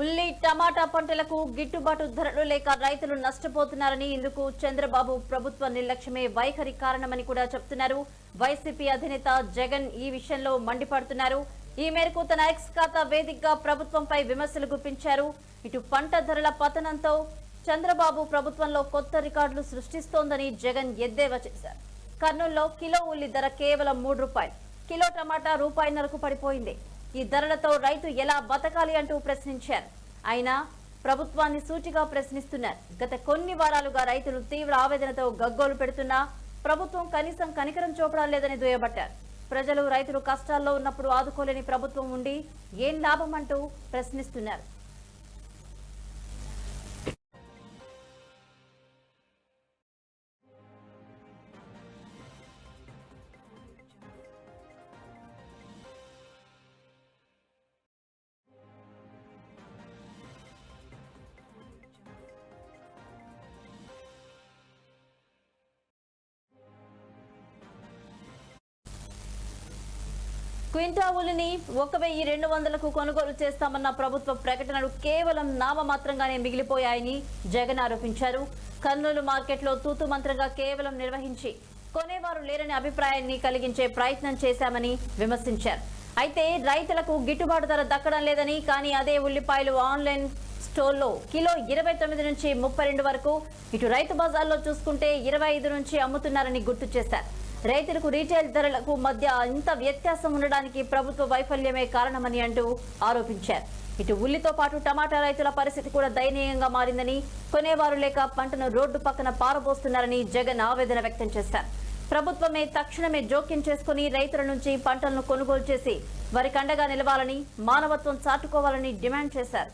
ఉల్లి టమాటా పంటలకు గిట్టుబాటు ధరలు లేక రైతులు నష్టపోతున్నారని ఇందుకు చంద్రబాబు ప్రభుత్వ నిర్లక్ష్యమే వైఖరి కారణమని కూడా చెప్తున్నారు. వైసీపీ అధినేత జగన్ ఈ విషయంలో మండిపడుతున్నారు. ఈ మేరకు తన ఎక్స్ ఖాతా వేదికగా ప్రభుత్వంపై విమర్శలు గుప్పించారు. ఇటు పంట ధరల పతనంతో చంద్రబాబు ప్రభుత్వంలో కొత్త రికార్డులు సృష్టిస్తోందని జగన్ ఎద్దేవా చేశారు. కర్నూలులో కిలో ఉల్లి ధర కేవలం మూడు రూపాయలు. కిలో టమాటా రూపాయిన్నరకు పడిపోయింది. ఈ ధరలతో రైతు ఎలా బతకాలి అంటూ ప్రశ్నించారు. అయినా ప్రభుత్వాన్ని సూటిగా ప్రశ్నిస్తున్నారు. గత కొన్ని వారాలుగా రైతులు తీవ్ర ఆవేదనతో గగ్గోలు పెడుతున్నా ప్రభుత్వం కనీసం కనికరం చూపడం లేదని దుయ్యబట్టారు. ప్రజలు రైతులు కష్టాల్లో ఉన్నప్పుడు ఆదుకోలేని ప్రభుత్వం ఉండి ఏం లాభం అంటూ ప్రశ్నిస్తున్నారు. క్వింటా ఉల్లిని ఒక వెయ్యి రెండు వందలకు కొనుగోలు చేస్తామన్న ప్రభుత్వ ప్రకటనలు కేవలం నామమాత్రంగానే మిగిలిపోయాయని జగన్ ఆరోపించారు. కర్నూలు మార్కెట్లో తూతు మంత్రంగా కేవలం నిర్వహించి కొనేవారు లేరనే అభిప్రాయాన్ని కలిగించే ప్రయత్నం చేశామని విమర్శించారు. అయితే రైతులకు గిట్టుబాటు ధర దక్కడం లేదని కానీ అదే ఉల్లిపాయలు ఆన్లైన్ స్టోర్లో కిలో ఇరవై తొమ్మిది నుంచి ముప్పై రెండు వరకు ఇటు రైతు బజార్లో చూసుకుంటే ఇరవై ఐదు నుంచి అమ్ముతున్నారని గుర్తు చేశారు. రైతులకు రీటైల్ ధరలకు మధ్య ఇంత వ్యత్యాసం ఉండడానికి ప్రభుత్వ వైఫల్యమే కారణమని అంటూ ఆరోపించారు. ఇటు ఉల్లితో పాటు టమాటా రైతుల పరిస్థితి కూడా దయనీయంగా మారిందని కొనేవారు లేక పంటను రోడ్డు పక్కన పారబోస్తున్నారని జగన్ ఆవేదన వ్యక్తం చేశారు. ప్రభుత్వమే తక్షణమే జోక్యం చేసుకుని రైతుల నుంచి పంటలను కొనుగోలు చేసి వారికి అండగా నిలవాలని మానవత్వం చాటుకోవాలని డిమాండ్ చేశారు.